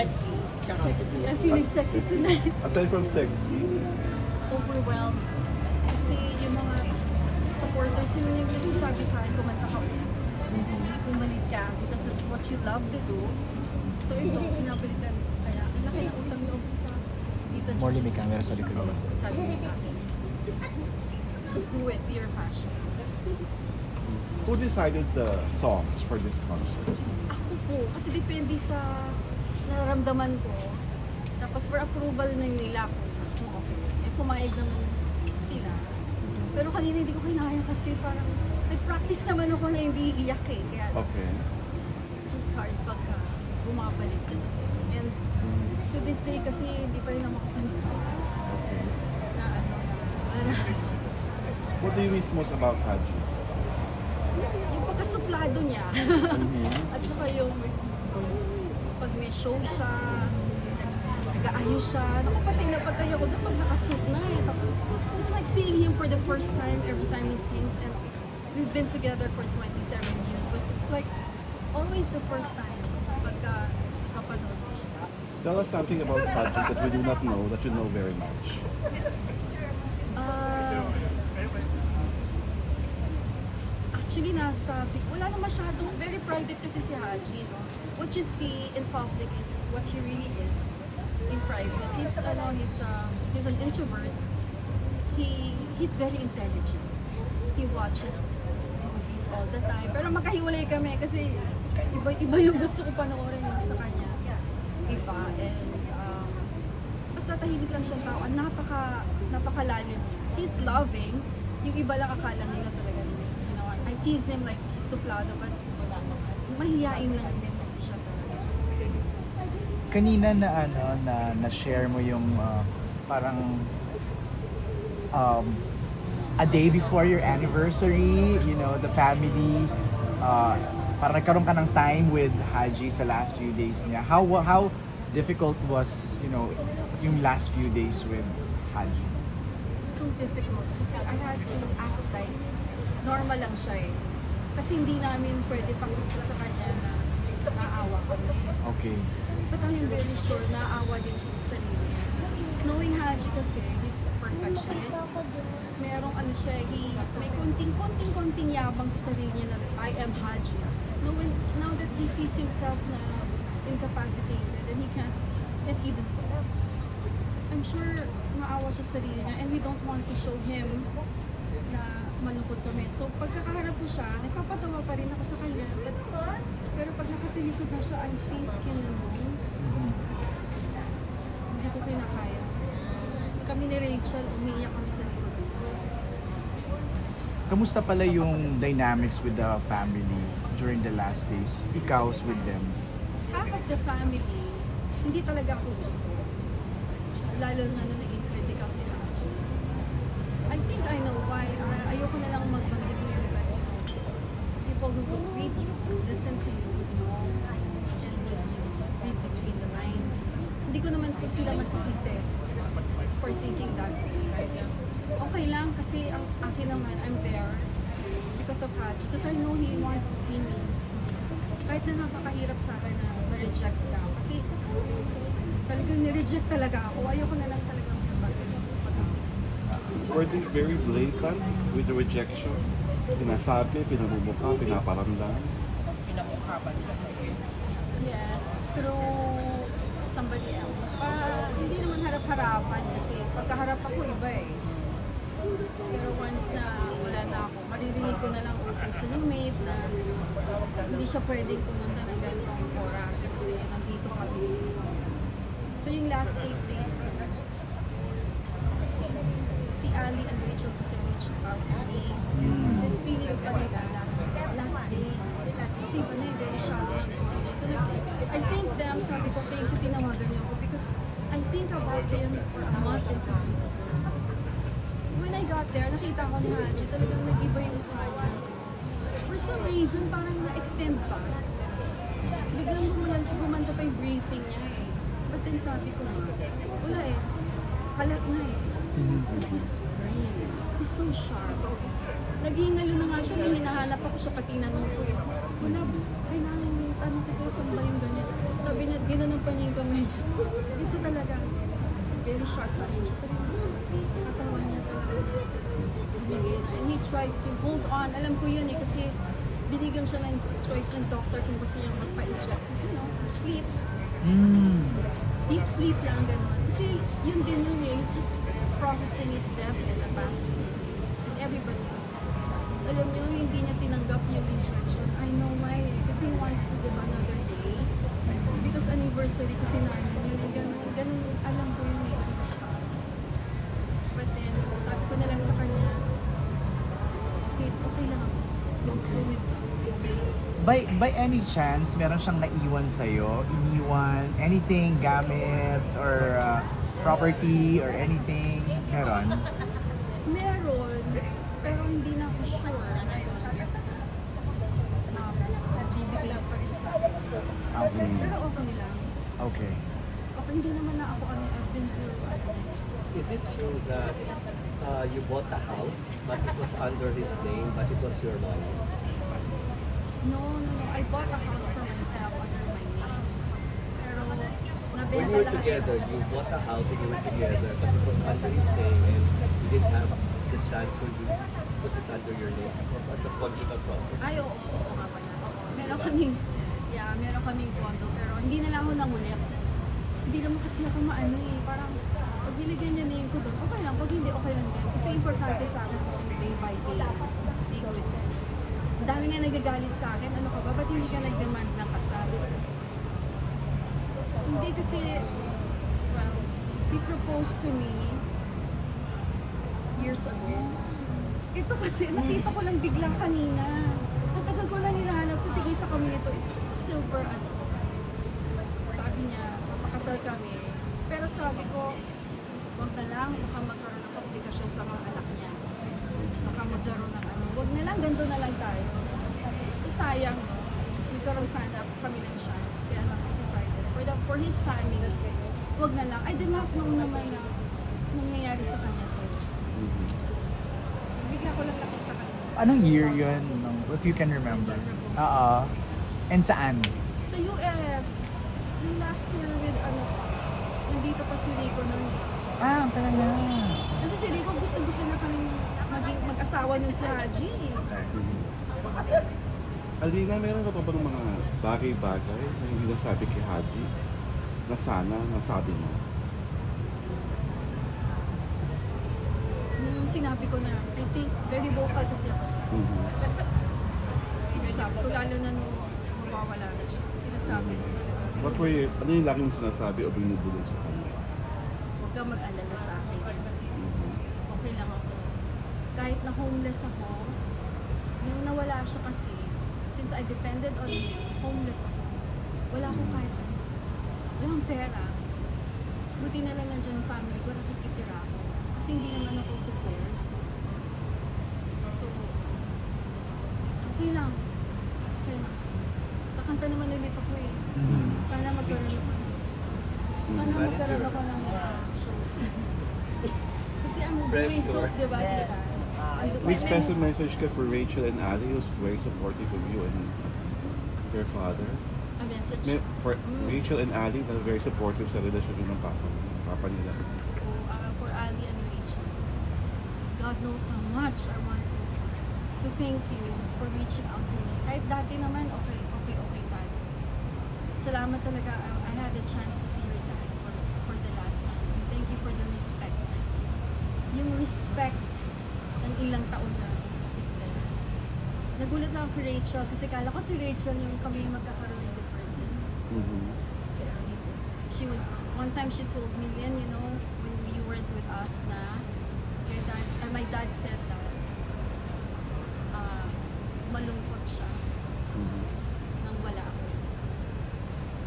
Sexy. Sexy. I'm feeling uh, sexy tonight. Aside from sexy, Overwhelmed. Kasi yung mga supporters yung yung nagsasabi sa akin, kumanta ka ulit. Bumalik ka because it's what you love to do. So ito, pinabalitan. Kaya, ang laki ng utang loob ko sa dito. Morley, may camera sa likod sabi niya sa akin, just do it, be your passion. who decided the songs for this concert? Ako po, kasi depende sa nararamdaman ko. Tapos for approval na nila kung okay. Eh, pumayag naman sila. Pero kanina hindi ko kinaya kasi parang nag-practice naman ako na hindi iiyak eh. Kaya Okay. it's just hard pagka bumabalik kasi. And to this day kasi hindi pa rin ako makakanta Okay. na ano na What do you miss most about Haji? yung pagkasuplado niya. Mhm. At saka yung may show siya, nag-aayos siya. Naku, patay na patay ako doon pag nakasuit na eh. Tapos, it's like seeing him for the first time every time he sings. And we've been together for 27 years. But it's like always the first time pagka kapanood. Tell us something about Haji that we do not know that you know very much. Ah, actually, nasa, wala na masyadong, very private kasi si Haji, no? What you see in public is what he really is in private. He's, ano, he's, uh, he's an introvert. He, he's very intelligent. He watches movies all the time. Pero magkahiwalay kami kasi iba, iba yung gusto ko panoorin yung sa kanya. Iba. And, um, basta tahimik lang siyang tao. Napaka, napakalalim. He's loving. Yung iba lang akala nila talaga, you know, I tease him like suplado, but mahihain lang din kasi siya talaga. Kanina na ano na na-share mo yung uh, parang um, a day before your anniversary, you know, the family uh, parang nagkaroon ka ng time with Haji sa last few days niya. How how difficult was, you know, yung last few days with Haji? so difficult kasi I had to act like normal lang siya eh. Kasi hindi namin pwede pakita sa kanya na naawa kami. Okay. But I am very sure naawa din siya sa sarili. Knowing Haji kasi, he's a perfectionist. Merong ano siya, he, may konting-konting-konting yabang sa sarili niya na I am Haji. Now, when, now that he sees himself na incapacitated and he can't, can't even talk, I'm sure maawa siya sa sarili niya and we don't want to show him malungkot kami. So pagkakaharap ko siya, nagpapatawa pa rin ako sa kanya. Pero pag nakatilikod na siya, I see skin bones. Hindi ko kinakaya. Kami ni Rachel, umiiyak kami sa likod. Kamusta pala yung dynamics with the family during the last days? Ikaws with them? Half of the family, hindi talaga ako gusto. Lalo na nung naging critical si Haji. I think I know why. Ay- ayoko na lang magbanggit mo yung but people who will read you, listen to you, know, and would read between the lines. Hindi ko naman po sila masisisi for thinking that way. Right? Okay lang kasi ang akin naman, I'm there because of Haji. Because I know he wants to see me kahit na napakahirap sa akin na ma-reject ka. Kasi talagang ni-reject talaga ako. Ayoko na lang talaga Were they very blatant with the rejection? Pinasabi, pinamumukha, pinaparamdam? Pinamukha ba nila sa? Yes, through somebody else. Pa, hindi naman harap-harapan kasi pagkaharap ako iba eh. Pero once na wala na ako, maririnig ko na lang utusan ng maid na hindi siya pwedeng pumunta ng ganitong oras kasi nandito kami. So yung last eight days, si, si Ali and Rachel kasi reached out to me. Kasi feeling pa nila last, last day. Kasi ba na very shallow ng konti. So like, I thank them, sabi ko, thank you, tinawagan niyo ako because I think about them for a month and two weeks. When I got there, nakita ko ni Haji, talagang nag-iba yung mukha. For some reason, parang na-extend pa. Biglang gumanda, gumanda pa yung breathing niya eh. But then sabi ko, wala eh. Kalat na eh. But his brain, he's so sharp. Naghihingalo na nga siya, may hinahanap ako siya pati tinanong ko eh. Wala, kailangan ko sa'yo, saan ba yung ganyan? Sabi niya, ginanon pa niya yung kamay very short pa rin siya. Pero yung katawan niya talaga na. And he tried to hold on. Alam ko yun eh, kasi binigyan siya ng choice ng doctor kung gusto niyang magpa-inject. You know, sleep. Mm. Deep sleep lang, gano'n. Kasi yun din yun eh. He's just processing his death in the past. And everybody knows. Alam niyo, hindi niya tinanggap yung injection. I know why. eh. Kasi to live another day. Because anniversary kasi namin yun. eh, Ganun, ganun, alam ko yun eh. ano. But then, sabi ko na lang sa kanya, okay, okay lang ako. Don't go with By, by any chance, meron siyang naiwan sa'yo? Iniwan? Anything? Gamit? Or uh, property? Or anything? Meron? Meron, pero hindi na ako sure. Nagbibigay pa rin sa akin. Okay. Pero okay lang. Okay. Okay, hindi naman na ako ano, I've been through, ano, Is it true that uh, you bought a house, but it was under his name, but it was your money? no, no, no, I bought a house for myself under my name. Pero, When nabenta you were lahat. together, you bought a house and you were together, but it was under his name, and you didn't have the chance to put it under your name as a conjugal property. Ay, oo, oo nga pala. Meron kaming, yeah, meron kaming condo, pero hindi na lang ako nangulit. Hindi naman kasi ako maano eh, parang pag binigyan niya name ko doon, okay lang, pag hindi, okay lang din. Kasi importante sa akin kasi yung day by day, day with them. Ang dami nga nagagalit sa akin, ano ka ba, ba't hindi ka nag-demand ng kasal? Hindi kasi, well, he proposed to me years ago. Ito kasi, nakita ko lang biglang kanina. Natagal ko lang hinahanap ko, tigay sa kami nito. It's just a silver ano. Sabi niya, pakasal kami. Pero sabi ko, wag na lang, baka magkaroon ng komplikasyon sa mga anak niya. Baka magkaroon ng ano, wag na lang, ganito na lang tayo. So, sayang, nagkaroon sana kami ng chance. Kaya lang I decided, for, the, for his family, wag na lang. I did not know naman na nangyayari sa kanya to. Bigla ko lang nakita kanina. Anong year yun? If you can remember. Oo. And saan? Sa US, yung last tour with ano, nandito pa si Rico nun. Ah, talaga. Kasi si Rico gusto-gusto na kami maging mag-asawa nun si Haji. Alina, meron ka pa bang mga bagay-bagay na hindi nasabi kay Haji na sana nasabi mo? Yung sinabi ko na, I think, very vocal kasi ako sa. Mhm. Sinasabi ko, lalo na nung mawawala na siya. Sinasabi ko. What were you, ano yung lagi mong sinasabi o binubulong sa kanya? Huwag kang mag-alala sa akin. Mhm. Okay lang ako. Kahit na homeless ako, yung nawala siya kasi, since I depended on him, homeless ako. Wala akong kahit ano. Wala akong pera. Buti na lang nandiyan ang family ko, nakikitira ako. Kasi hindi naman ako prepared. So, okay lang. Kakanta naman ulit ako eh. Sana magkaroon ako. Sana magkaroon ako ng uh, shows. Kasi I'm doing so, di ba? Di ba? I'm doing- May special message ka for Rachel and Ali who's very supportive of you and your father. A message. May, for Rachel and Ali na very supportive sa relasyon ng papa, papa nila. uh, for Ali and Rachel. God knows how much I want to, to thank you for reaching out to me. Kahit dati naman, okay. Salamat talaga. I, I had a chance to see your dad for, for the last time. And thank you for the respect. Yung respect ng ilang taon na is, is there. Nagulat lang ako kay Rachel kasi kala ko si Rachel yung kami yung magkakaroon ng differences Mhm. she would one time she told me Lynn, you know when you weren't with us na your dad uh, my dad said that uh, malungkot siya Mhm. nang wala ako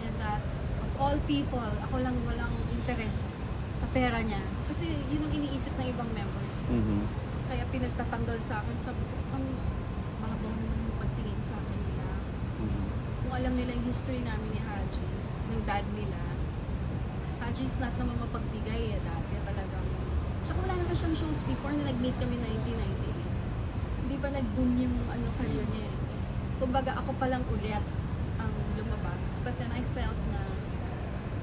and that of all people ako lang walang interest sa pera niya kasi yun ang iniisip ng ibang members Mhm. kaya pinagtatanggal sa akin sabi ko ang mahabang naman yung pagtingin sa akin nila Mhm. kung alam nila yung history namin ni Haji, ng dad nila, Haji is not naman mapagbigay eh dati talagang. Tsaka wala naman siyang shows before na nag-meet kami 1998. Hindi pa nag-boom yung ano, career niya eh. Kumbaga ako pa lang ulit ang lumabas. But then I felt na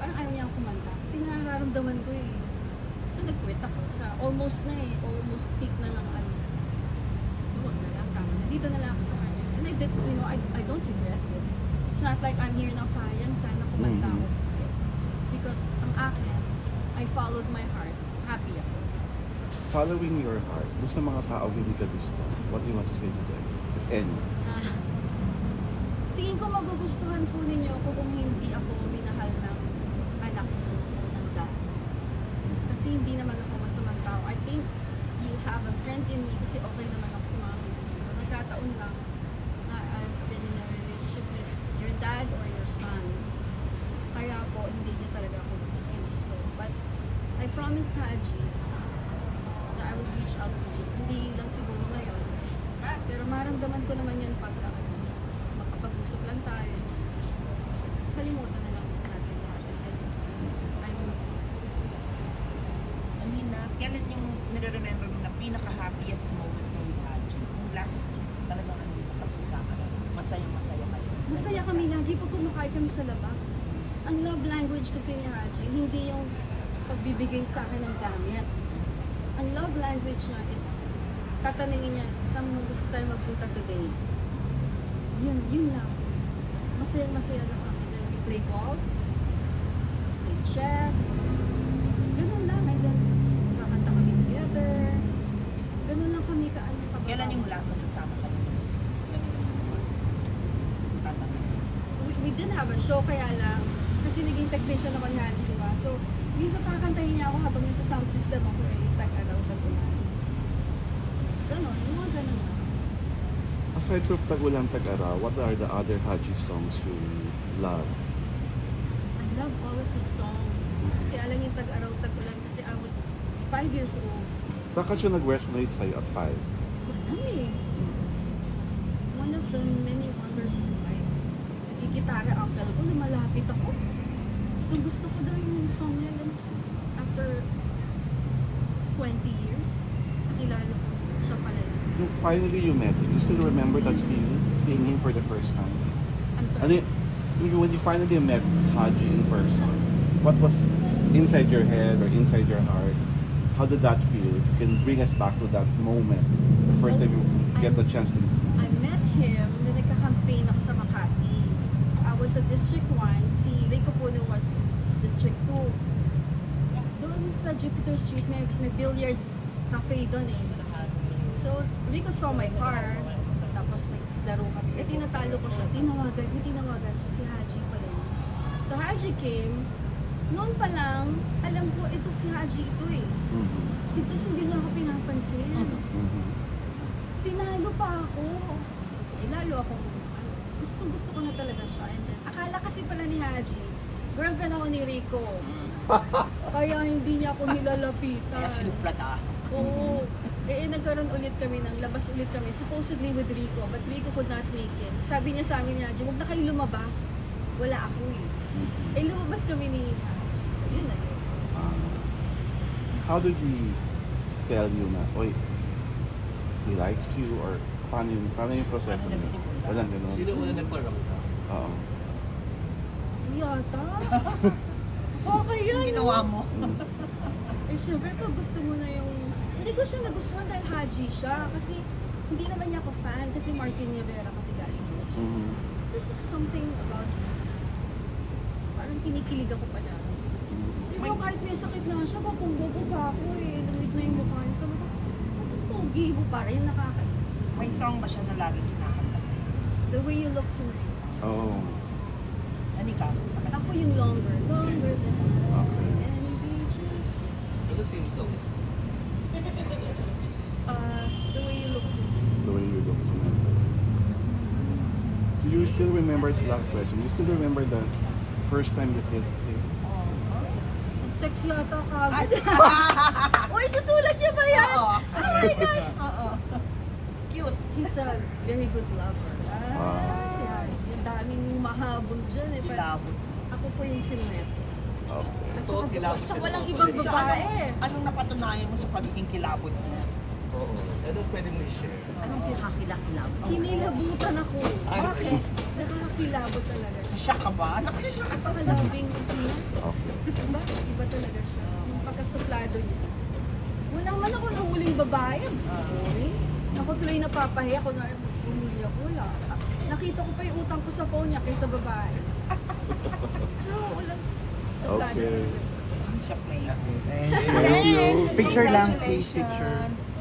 parang ayaw niya kumanta. Kasi nararamdaman ko eh. So nag-quit ako sa almost na eh, almost peak na ng ano. Huwag na lang, tama na. Dito na lang ako sa kanya. And I did, you know, I, I don't regret it. It's not like I'm here now, sayang, sana kumanta ako. Because ang akin, I followed my heart. Happy ako. Following your heart, gusto mga tao hindi ka gusto. What do you want to say to them? If any. Ah, tingin ko magugustuhan po ninyo ako kung hindi ako minahal ng anak ko ng dad. Kasi hindi naman ako masamang tao. I think you have a friend in me kasi okay naman ako sa mga kaibigan ko. Nagkataon lang na I've been in a relationship with your dad or your son. Kaya po, hindi niya talaga ako ginusto. But I promised Haji na I will reach out to you. Hindi lang siguro ngayon. Pero maramdaman ko naman yan pag ano, makapag-usap lang tayo. Just kalimutan na lang natin lahat. And I'm I mean, na, kailan yung nire-remember mo na pinaka-happiest moment mo with Haji? Yung last talagang ano, pagsasama na masaya-masaya kayo. Masaya kami lagi pag kumakain kami sa labas. Ang love language kasi ni Haji, hindi yung pagbibigay sa akin ng gamit. Ang love language niya is tatanungin niya, saan mo gusto tayo magpunta today? Yun, yun lang. Masaya, masaya lang kami. Then we play golf, play chess, ganun lang. And then, kakanta kami together. Ganun lang kami kaano. Kailan yung last na nagsama kayo? Tatanungin. A show kaya lang kasi naging technician ako ni di ba? So, minsan kakantahin niya ako habang nasa sound system ako eh, tag-araw, tag-ulan. So, ganon, yung mga ganon lang. Aside from Tagulang Tagara, what are the other Haji songs you love? I love all of his songs. Kaya lang yung tag-araw, tag-ulan kasi I was five years old. Bakit siya nag-resonate sa'yo at 5? Wala eh. One of the many wonders in life. Nagigitara uncle ko, lumalapit ako. So gusto ko daw yung song niya. Then, after 20 years, nakilala ko siya pala. yun. Yung finally you met him, you still remember that feeling? Seeing him for the first time? I'm Ano sorry. yung when you finally met Haji in person, what was inside your head or inside your heart? How did that feel? If you can bring us back to that moment, the first time you get the chance to I met him na nagka-campaign ako sa Makati. Was at District 1. Si Ray Capuno was District 2. Doon sa Jupiter Street, may, may billiards cafe doon eh. So, Rico saw my car. Tapos naglaro kami. Eh, tinatalo ko siya. Tinawagan, may tinawagan siya. Si Haji pala yun. So, Haji came. Noon pa lang, alam ko, ito si Haji ito eh. Mhm. Ito hindi lang ako pinapansin. Mhm. Tinalo pa ako. Eh, lalo ako, gusto gusto ko na talaga siya. And then, akala kasi pala ni Haji, girlfriend ako ni Rico. Kaya hindi niya ako nilalapitan. Kaya sinuplat ah. Oo. Eh, eh, nagkaroon ulit kami ng labas ulit kami, supposedly with Rico, but Rico could not make it. Sabi niya sa amin ni Haji, huwag na kayo lumabas. Wala ako eh. Mhm. Eh, lumabas kami ni Haji. So, yun na yun. Ah. how did he tell you na, oy, he likes you or paano yung, paano yung proseso nagsimula? Walang ganun. Sino una nagparamdam? Oo. Yata. Okay yun. Yung ginawa mo. Mm. Eh, syempre, pag gusto mo na yung... Hindi ko siya nagustuhan dahil Haji siya. Kasi hindi naman niya ako fan. Kasi Martin Rivera kasi galing niya siya. Mhm. There's just something about him. Parang kinikilig ako pala. Di ba kahit may sakit na siya, papunggo ko pa ako eh. Lumit na yung mukha niya. Sabi ko, bakit pogi mo pa rin? Nakakainis. May song ba siya na lagi kinakanta sa'yo? The way you look to me. Oo. Ano ikaw? Sa kanya? Ako yung longer. Longer than Okay. any beaches. Ano same song? Uh, the way you look to me. The way you look to me. Do you still remember, the last question, you still remember the first time you kissed him? Sex yata kagad. Uy, susulat niya ba yan? Oo. Oh my gosh! Oo. Cute. He's a very good lover. Ah. Si Haji. Ang daming mahabol dyan eh. Pero Kilabot. ako po yung sinuwet. Okay. At saka, kilabot at saka siya. walang ibang Sa babae. ano- Anong napatunayan mo sa pagiging kilabot niya? Oo. Ano pwede mo i-share? Anong pinakakilakilabot? Sinilabutan ako. Bakit? Nakakakilabot talaga siya. Ka ba? Nagsisya ka Napaka-loving kasi niya. Okay. Diba? Iba talaga siya. Yung pagkasuplado niya. Wala man ako nahuling babae. Boring. Ako tuloy napapahiya ko na umuli ako. Wala. Nakita ko pa yung utang ko sa phone niya kaysa babae. so, wala. Okay. Siya play. Thank you. Thank you. Picture lang, please, picture.